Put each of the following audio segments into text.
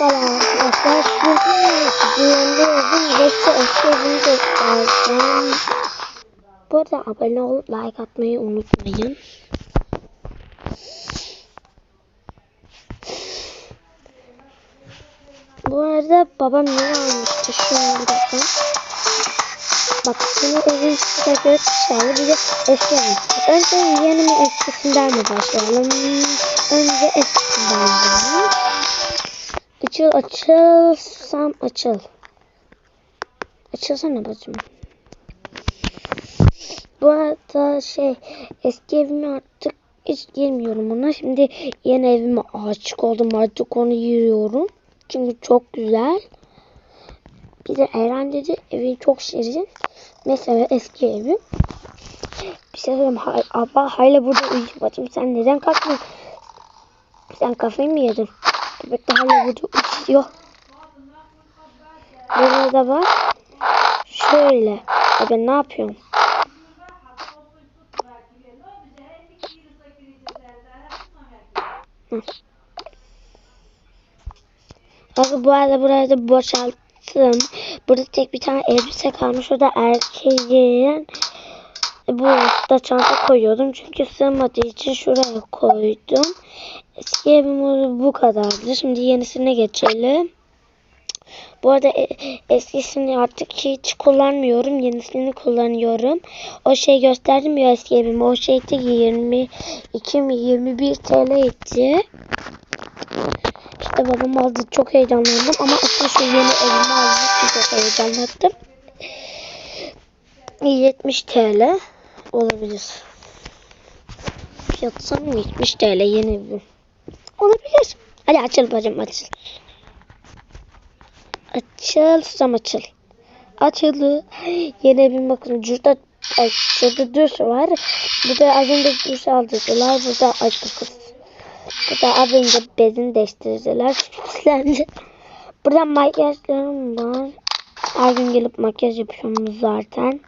Merhabalar arkadaşlar. Şimdi uzun ve eşyalarını göstereceğim. Bu arada abone olup like atmayı unutmayın. Bu arada babam ne almıştı şu an Bak yeni evin size gösterdi. Bir de eski evin. Önce mi eskisinden mi başlayalım? Önce eskisinden başlayalım. Açıl açılsam açıl. Açılsana bacım. Bu arada şey eski evime artık hiç girmiyorum ona. Şimdi yeni evime aşık oldum artık onu yürüyorum. Çünkü çok güzel. Bir de Eren dedi evin çok şirin. Mesela eski evim. Bir şey söyleyeyim. Hay, abla hala burada uyuyor. Bacım sen neden kalkmıyorsun? Sen kafayı mı yedin? Bebek de hala burada uyuyor. Burada da var. Şöyle. Ya ben ne yapıyorum? Abi bu arada burayı da boşalttım. Burada tek bir tane elbise kalmış. O da erkeğin. Burada çanta koyuyordum. Çünkü sığmadığı için şuraya koydum. Eski evim bu kadardı. Şimdi yenisine geçelim. Bu arada e- eskisini artık hiç kullanmıyorum. Yenisini kullanıyorum. O şey gösterdim ya eski evimi. O şeyde 22 mi 21 TL etti. İşte babam aldı. Çok heyecanlandım. Ama aslında şu yeni evimi aldı. Çok heyecanlandım. 70 TL olabilir. Fiyatı sanırım 70 TL yeni evim. Olabilir. Hadi açıl bacım açıl. Açıl susam açıl. Açıldı. Yeni evim bakın şurada ay, şurada düz var. Burada az önce düz aldırdılar. Burada ay bu az önce bezini değiştirdiler. Süslendi. Burada makyajlarım var. Her gün gelip makyaj yapıyorum zaten.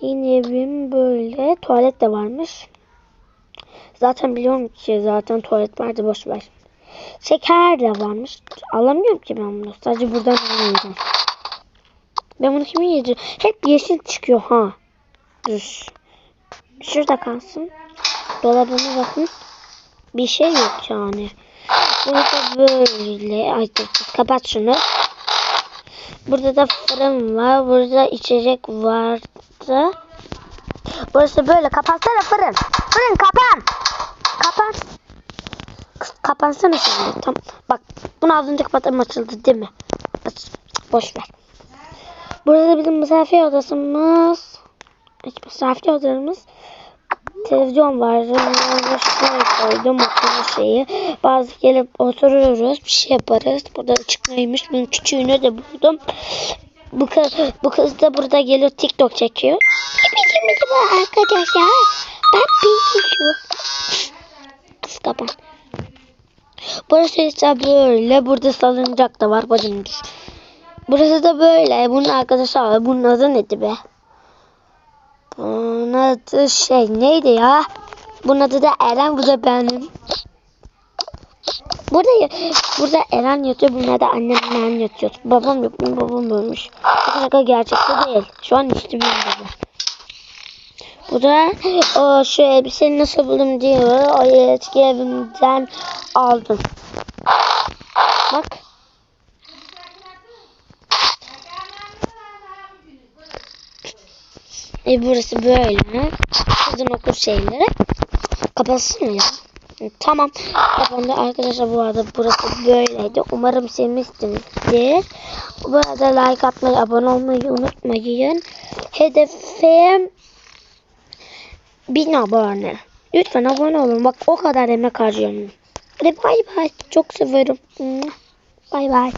Yeni evim böyle. Tuvalet de varmış. Zaten biliyorum ki zaten tuvalet vardı boş ver. Şeker de varmış. Alamıyorum ki ben bunu. Sadece buradan alıyorum. Ben bunu kimin yiyeceğim? Hep yeşil çıkıyor ha. Dur. Şurada kalsın. Dolabına bakın. Bir şey yok yani. Burada böyle. Ay dur, dur, kapat şunu. Burada da fırın var. Burada içecek vardı. Burası böyle. Kapatsana fırın. Fırın kapan. Kapan. Kapansana şimdi. Tam. Bak bunu az önce kapattım açıldı değil mi? Aç. Boş ver. Burada bizim misafir odasımız. Hiç misafir odamız. Televizyon var. Şuraya koydum okuma şeyi. Bazı gelip oturuyoruz. Bir şey yaparız. Burada çıkmaymış. Bunun küçüğünü de buldum. Bu kız, bu kız da burada geliyor TikTok çekiyor. Bizim gibi arkadaşlar. Ben bilmiyorum. Kız kapan. Burası ise böyle. Burada salıncak da var. Bacım. Burası da böyle. Bunun arkadaşı var. Bunun adı neydi be? Bunun adı şey neydi ya? Bunun adı da Eren. Bu da benim. Burada burada Eren yatıyor. Bunlar da annem ben yatıyor. Babam yok. Benim babam ölmüş. Şaka şaka gerçekte değil. Şu an işte benim babam. Bu da o şu elbiseyi nasıl buldum diyor. O eski evimden aldım. Bak. E burası böyle. Kızın okul şeyleri. Kapatsın ya. Tamam. Kapandı arkadaşlar bu arada burası böyleydi. Umarım sevmişsinizdir. Bu arada like atmayı, abone olmayı unutmayın. Hedefim 1000 abone. Lütfen abone olun. Bak o kadar emek harcıyorum. Hadi bay bay. Çok severim. Bay bay.